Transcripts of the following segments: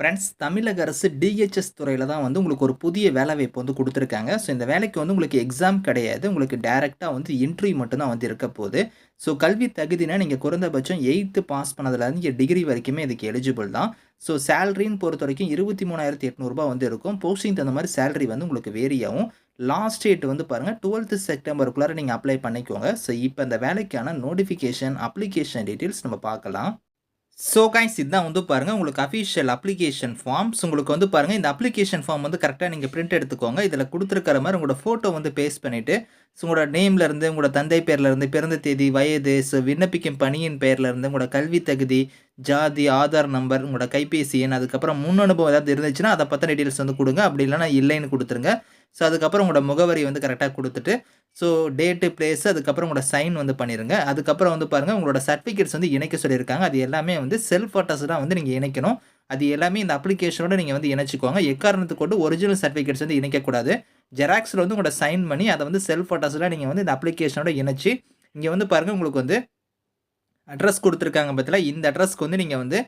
Friends தமிழக அரசு DHS துறையில் தான் வந்து உங்களுக்கு ஒரு புதிய வேலை வாய்ப்பு வந்து கொடுத்துருக்காங்க. ஸோ இந்த வேலைக்கு வந்து உங்களுக்கு எக்ஸாம் கிடையாது. உங்களுக்கு டேரெக்டாக வந்து இன்டர்வியூ மட்டும்தான் வந்து இருக்க போகுது. ஸோ கல்வி தகுதினா நீங்கள் குறைந்தபட்சம் எயித்து பாஸ் பண்ணதுலேருந்து இங்கே டிகிரி வரைக்குமே இதுக்கு எலிஜிபிள் தான். ஸோ சேலரின்னு பொறுத்த வரைக்கும் இருபத்தி மூணாயிரத்தி எட்நூறுபா வந்து இருக்கும். போஸ்டிங் தகுந்த மாதிரி சேலரி வந்து உங்களுக்கு வேரி ஆகும். லாஸ்ட் டேட் வந்து பாருங்கள் டுவெல்த்து செப்டம்பருக்குள்ளார நீங்கள் அப்ளை பண்ணிக்கோங்க. ஸோ இப்போ இந்த வேலைக்கான நோட்டிஃபிகேஷன் அப்ளிகேஷன் டீட்டெயில்ஸ் நம்ம பார்க்கலாம். ஸோ கைஸ் இதுதான் வந்து பாருங்கள் உங்களுக்கு அஃபிஷியல் அப்ளிகேஷன் ஃபார்ம்ஸ் உங்களுக்கு வந்து பாருங்கள் இந்த அப்ளிகேஷன் ஃபார்ம் வந்து கரெக்டாக நீங்கள் பிரிண்ட் எடுத்துக்கோங்க. இதில் கொடுத்துருக்கிற மாதிரி உங்களோட ஃபோட்டோ வந்து பேஸ்ட் பண்ணிவிட்டு ஸோ உங்களோட நேம்லேருந்து உங்களோட தந்தை பேர்லேருந்து பிறந்த தேதி வயது ஸோ விண்ணப்பிக்கும் பணியின் பேர்லேருந்து உங்களோட கல்வி தகுதி ஜாதி ஆதார் நம்பர் உங்களோட கைபேசி எண் அதுக்கப்புறம் முன் அனுபவம் ஏதாவது இருந்துச்சுன்னா அதை பற்றின டீட்டெயில்ஸ் வந்து கொடுங்க. அப்படி இல்லைனா இல்லைன்னு கொடுத்துருங்க. ஸோ அதுக்கப்புறம் உங்களோட முகவரி வந்து கரெக்டாக கொடுத்துட்டு ஸோ டேட்டு பிளேஸ் அதுக்கப்புறம் உங்களோட சைன் வந்து பண்ணிடுங்க அதுக்கப்புறம் வந்து பாருங்கள் உங்களோட சர்டிஃபிகேட்ஸ் வந்து இணைக்க சொல்லியிருக்காங்க. அது எல்லாமே வந்து செல்ஃப் அட்டஸ்டாக வந்து நீங்கள் இணைக்கணும். அது எல்லாமே இந்த அப்ளிகேஷனோட நீங்கள் வந்து இணைச்சிக்கோங்க. எக்காரணத்துக்கு கொண்டு ஒரிஜினல் சர்டிஃபிகேட்ஸ் வந்து இணைக்கக்கூடாது ஜெராக்ஸில் வந்து உங்களோட சைன் பண்ணி அதை வந்து செல்ஃப் அட்டஸ்டாக நீங்கள் வந்து இந்த அப்ளிகேஷனோட இணைச்சி இங்கே வந்து பாருங்கள் உங்களுக்கு வந்து அட்ரஸ் கொடுத்துருக்காங்க பற்றில இந்த அட்ரஸ்க்கு வந்து நீங்கள் வந்து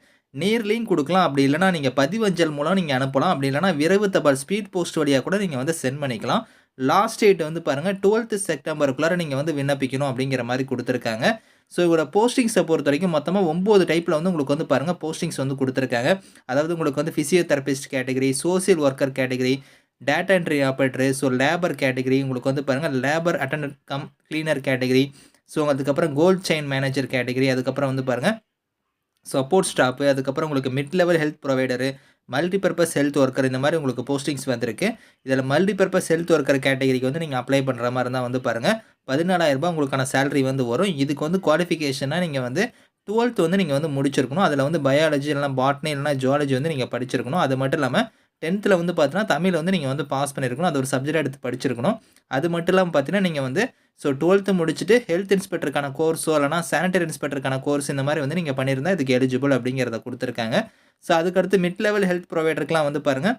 நேர்லேயும் கொடுக்கலாம். அப்படி இல்லைனா நீங்கள் பதிவஞ்சல் மூலம் நீங்கள் அனுப்பலாம். அப்படி இல்லைனா விரைவு தபால் ஸ்பீட் போஸ்ட் வழியாக கூட நீங்கள் வந்து சென்ட் பண்ணிக்கலாம். லாஸ்ட் டேட் வந்து பாருங்கள் டுவெல்த்து செப்டம்பருக்குள்ளார நீங்கள் வந்து விண்ணப்பிக்கணும் அப்படிங்கிற மாதிரி கொடுத்துருக்காங்க. ஸோ இவரோட போஸ்டிங்ஸை பொறுத்த வரைக்கும் மொத்தமாக ஒம்பது டைப்பில் வந்து உங்களுக்கு வந்து பாருங்கள் போஸ்டிங்ஸ் வந்து கொடுத்துருக்காங்க. அதாவது உங்களுக்கு வந்து physiotherapist category social worker category data entry operator so labour category உங்களுக்கு வந்து பாருங்கள் labour attendant cum cleaner category so அதுக்கப்புறம் கோல்ட் செயின் மேனேஜர் கேட்டகரி அதுக்கப்புறம் வந்து பாருங்கள் சப்போர்ட் ஸ்டாப்பு அதுக்கப்புறம் உங்களுக்கு mid level health provider multipurpose health worker இந்த மாதிரி உங்களுக்கு போஸ்டிங்ஸ் வந்திருக்கு. இதில் மல்டிபர்பஸ் ஹெல்த் ஒர்க்கர் கேட்டகரிக்கு வந்து நீங்கள் அப்ளை பண்ணுற மாதிரி இருந்தால் வந்து பாருங்கள் பதினாலாயிரரூபா உங்களுக்கான சேலரி வந்து வரும். இதுக்கு வந்து குவாலிஃபிகேஷனாக நீங்கள் வந்து டுவெல்த் வந்து நீங்கள் வந்து முடிச்சிருக்கணும். அதில் வந்து பயாலஜி இல்லைனா பாட்னி இல்லைனா ஜுவாலஜி வந்து நீங்கள் படிச்சிருக்கணும். அது மட்டும் இல்லாமல் டென்த்தில் வந்து பார்த்தீங்கன்னா தமிழ் வந்து நீங்கள் வந்து பாஸ் பண்ணியிருக்கணும் அது ஒரு சப்ஜெக்ட் எடுத்து படிச்சிருக்கணும். அது மட்டும் இல்லாமல் பார்த்தீங்கன்னா நீங்கள் வந்து ஸோ டுவெல்த்து முடிச்சுட்டு ஹெல்த் இன்ஸ்பெக்டருக்கான கோர்ஸோ இல்லைனா சானிடரி இன்ஸ்பெக்டருக்கான கோர்ஸ் இந்த மாதிரி வந்து நீங்கள் பண்ணியிருந்தால் இதுக்கு எலிஜிபிள் அப்படிங்கிறத கொடுத்துருக்காங்க. ஸோ அதுக்கடுத்து மிட் லெவல் ஹெல்த் ப்ரொவைடருக்குலாம் வந்து பாருங்கள்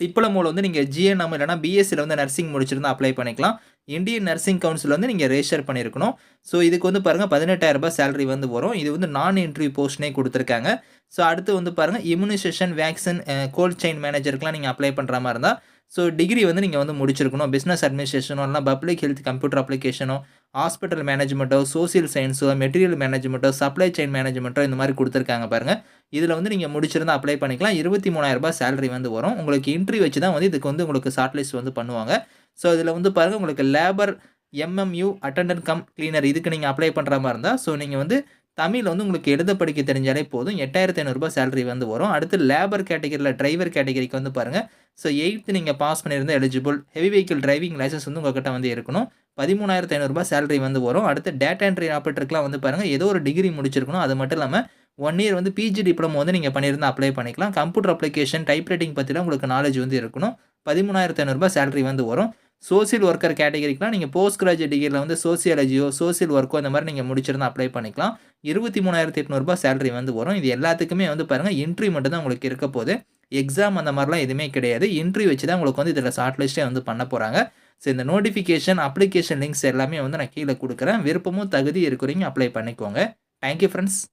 டிப்ளமோவில் வந்து நீங்கள் ஜிஎன்எம் இல்லைனா பிஎஸ்சியில் வந்து நர்சிங் முடிச்சிருந்தா அப்ளை பண்ணிக்கலாம். இந்தியன் நர்சிங் கவுன்சில் வந்து நீங்கள் ரெஜிஸ்டர் பண்ணியிருக்கணும் ஸோ இதுக்கு வந்து பாருங்கள் பதினெட்டாயிரரூபா சேலரி வந்து வரும். இது வந்து நான் இன்டர்வியூ போஸ்ட்னே கொடுத்துருக்காங்க. ஸோ அடுத்து வந்து பாருங்கள் இம்யூனைசேஷன் வேக்சின் கோல்ட் செயின் மேனேஜருக்குலாம் நீங்கள் அப்ளை பண்ணுற மாதிரி இருந்தால் ஸோ டிகிரி வந்து நீங்கள் வந்து முடிச்சிருக்கணும். பிஸ்னஸ் அட்மினிஸ்ட்ரேஷனோ இல்லைனா பப்ளிக் ஹெல்த் கம்ப்யூட்டர் அப்ளிகேஷனோ ஹாஸ்பிட்டல் மேனேஜ்மெண்ட்டோ சோசியல் சயின்ஸோ மெட்டீரியல் மேனேஜ்மெண்ட்டோ சப்ளை செயின் மேனேஜ்மெண்ட்டோ இந்த மாதிரி கொடுத்துருக்காங்க பாருங்கள் இதில் வந்து நீங்கள் முடிச்சிருந்தா அப்ளை பண்ணிக்கலாம். இருபத்தி மூணாயிரரூபா சேலரி வந்து வரும். உங்களுக்கு இன்ட்ரி வச்சு தான் வந்து இதுக்கு வந்து உங்களுக்கு ஷார்ட் லிஸ்ட் வந்து பண்ணுவாங்க. ஸோ இதில் வந்து பாருங்கள் உங்களுக்கு labour MMU attendant cum cleaner இதுக்கு நீங்கள் அப்ளை பண்ணுற மாதிரி இருந்தால் ஸோ நீங்கள் வந்து தமிழ் வந்து உங்களுக்கு எழுத படிக்க தெரிஞ்சாலே போதும். எட்டாயிரத்தி ஐநூறுரூபா சேலரி வந்து வரும். அடுத்து லேபர் கேட்டகரியில் டிரைவர் கேட்டகரிக்கு வந்து பாருங்கள் ஸோ எயித்து நீங்கள் பாஸ் பண்ணியிருந்தால் eligible heavy vehicle driving licence வந்து உங்கள்கிட்ட வந்து இருக்கணும். பதிமூணாயிரத்து ஐநூறுரூபா சேலரி வந்து வரும். அடுத்து டேட்டா என்ட்ரி ஆப்ரேட்டருக்குலாம் வந்து பாருங்கள் ஏதோ ஒரு டிகிரி முடிச்சிருக்கணும். அது மட்டும் இல்லாமல் ஒன் இயர் வந்து பிஜி டிப்ளமோ வந்து நீங்கள் பண்ணியிருந்தால் அப்ளை பண்ணிக்கலாம். கம்ப்யூட்டர் அப்ளிகேஷன் டைப் ரைட்டிங் பற்றிலாம் உங்களுக்கு நாலேஜ் வந்து இருக்கணும். பதிமூணாயிரத்து ஐநூறுரூபா சேலரி வந்து வரும். சோசியல் ஒர்க்கர் கேட்டகரிக்கெலாம் நீங்கள் போஸ்ட் கிராஜுவேட் டிகிரியில் வந்து சோசியாலஜியோ சோசியல் ஒர்க்கோ இந்த மாதிரி நீங்கள் முடிச்சிருந்தா அப்ளை பண்ணிக்கலாம். இருபத்தி மூணாயிரத்தி எட்நூறுபா சேலரி வந்து வரும். இது எல்லாத்துக்குமே வந்து பாருங்கள் இன்ட்ரி மட்டும் தான் உங்களுக்கு இருக்க போது எக்ஸாம் அந்த மாதிரிலாம் எதுவுமே கிடையாது. இன்ட்ரி வச்சு தான் உங்களுக்கு வந்து இதில் ஷார்ட் லிஸ்ட்டே வந்து பண்ண போகிறாங்க ஸோ இந்த நோட்டிஃபிகேஷன் அப்ளிகேஷன் லிங்க்ஸ் எல்லாமே வந்து நான் கீழே கொடுக்குறேன். விருப்பமும் தகுதி இருக்கிறீங்க அப்ளை பண்ணிக்கோங்க. Thank you friends